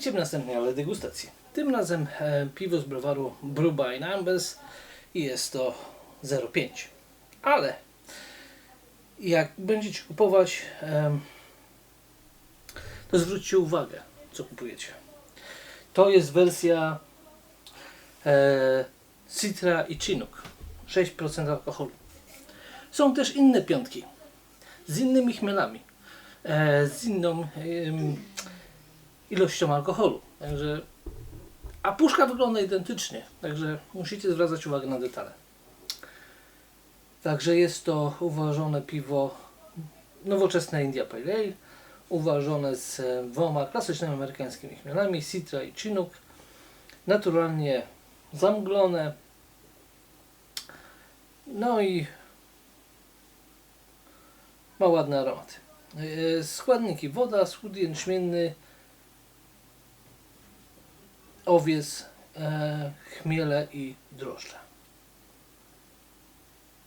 Witajcie w następnej ale degustacji. Tym razem e, piwo z browaru Brewby Numbers i jest to 0,5. Ale jak będziecie kupować, to zwróćcie uwagę, co kupujecie. To jest wersja e, Citra i Chinook. 6% alkoholu. Są też inne piątki z innymi chmielami, e, z inną ilością alkoholu. Także, a puszka wygląda identycznie, także musicie zwracać uwagę na detale. Także jest to uważone piwo nowoczesne India Pale Ale, uważone z e, dwoma klasycznymi amerykańskimi chmielami, Citra i Chinook, naturalnie zamglone, no i ma ładne aromaty. E, Składniki woda, słód jęczmienny, owiec, e, chmiele i drożdże.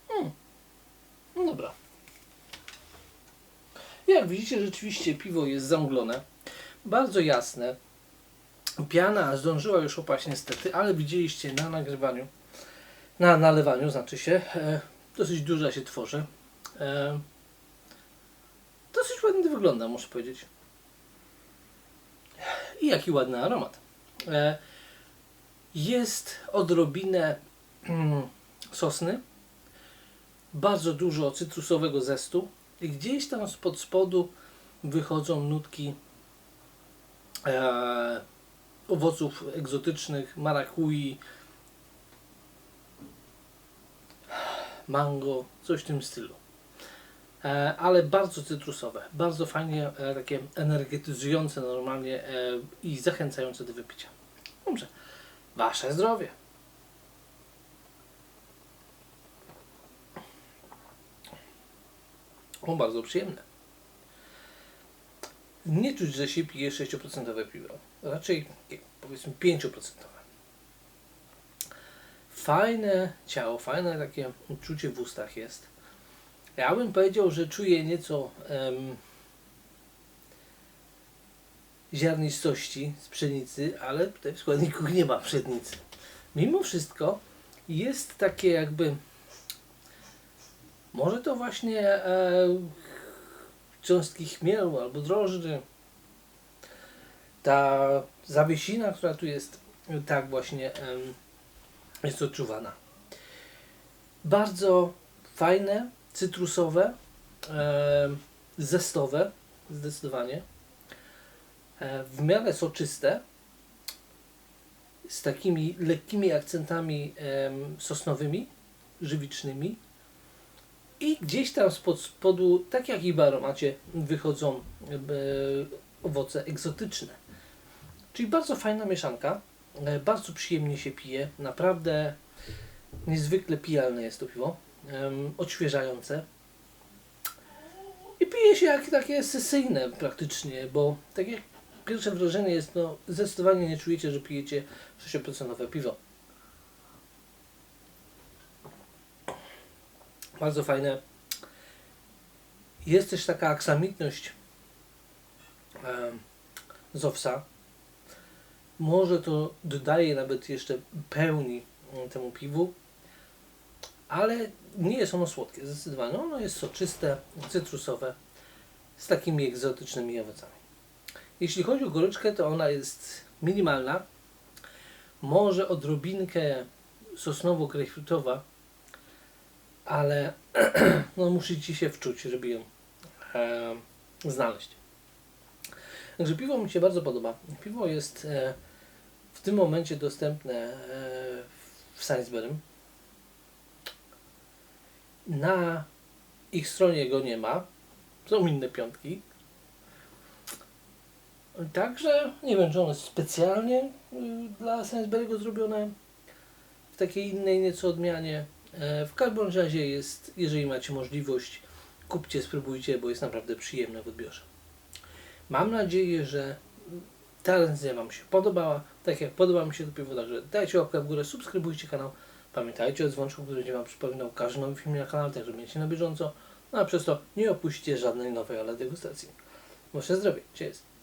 Hmm. No dobra. Jak widzicie, rzeczywiście piwo jest zamglone. Bardzo jasne. Piana zdążyła już opaść niestety, ale widzieliście na nagrywaniu, na nalewaniu znaczy się, e, dosyć duża się tworzy. E, dosyć ładnie wygląda, muszę powiedzieć. I jaki ładny aromat. E, Jest odrobinę mm, sosny, bardzo dużo cytrusowego zestu i gdzieś tam spod spodu wychodzą nutki e, owoców egzotycznych, marakui, mango, coś w tym stylu. E, ale bardzo cytrusowe, bardzo fajnie, e, takie energetyzujące normalnie e, i zachęcające do wypicia. Dobrze, wasze zdrowie. O, bardzo przyjemne. Nie czuć, że się pije 6% piwo. Raczej powiedzmy 5%. Fajne ciało, fajne takie uczucie w ustach jest. Ja bym powiedział, że czuję nieco em, ziarnistości z pszenicy, ale tutaj w składniku nie ma pszenicy. Mimo wszystko jest takie jakby może to właśnie e, cząstki chmielu albo drożdży. Ta zawiesina, która tu jest, tak właśnie em, jest odczuwana. Bardzo fajne, cytrusowe, e, zestowe, zdecydowanie. E, w miarę soczyste, z takimi lekkimi akcentami em, sosnowymi, żywicznymi. I gdzieś tam spod spodu, tak jak i w aromacie, wychodzą e, owoce egzotyczne. Czyli bardzo fajna mieszanka. E, bardzo przyjemnie się pije. Naprawdę niezwykle pijalne jest to piwo. Odświeżające. I pije się jak takie sesyjne praktycznie, bo tak jak pierwsze wrażenie jest, no zdecydowanie nie czujecie, że pijecie 6% piwo. Bardzo fajne. Jest też taka aksamitność em, z owsa. Może to dodaje nawet jeszcze pełni mm, temu piwu, ale nie jest ono słodkie, zdecydowanie. Ono jest soczyste, cytrusowe, z takimi egzotycznymi owocami. Jeśli chodzi o goryczkę, to ona jest minimalna. Może odrobinkę sosnowo-grejpfrutowa, ale no, musicie się wczuć, żeby ją e, znaleźć. Także piwo mi się bardzo podoba. Piwo jest e, w tym momencie dostępne e, w Sainsbury. Na ich stronie go nie ma. Są inne piątki. Także nie wiem, czy jest specjalnie y, dla Sainsbury'ego zrobione w takiej innej nieco odmianie. E, W każdym razie jest, jeżeli macie możliwość, kupcie, spróbujcie, bo jest naprawdę przyjemne w odbiorze. Mam nadzieję, że ta recenzja Wam się podobała. Tak jak podoba mi się to piwo, także dajcie łapkę w górę, subskrybujcie kanał. Pamiętajcie o dzwonczku, który będzie Wam przypominał każdy nowy film na kanale, tak żeby mieć na bieżąco. No a przez to nie opuśćcie żadnej nowej ale degustacji. Wasze zdrowie. Cześć.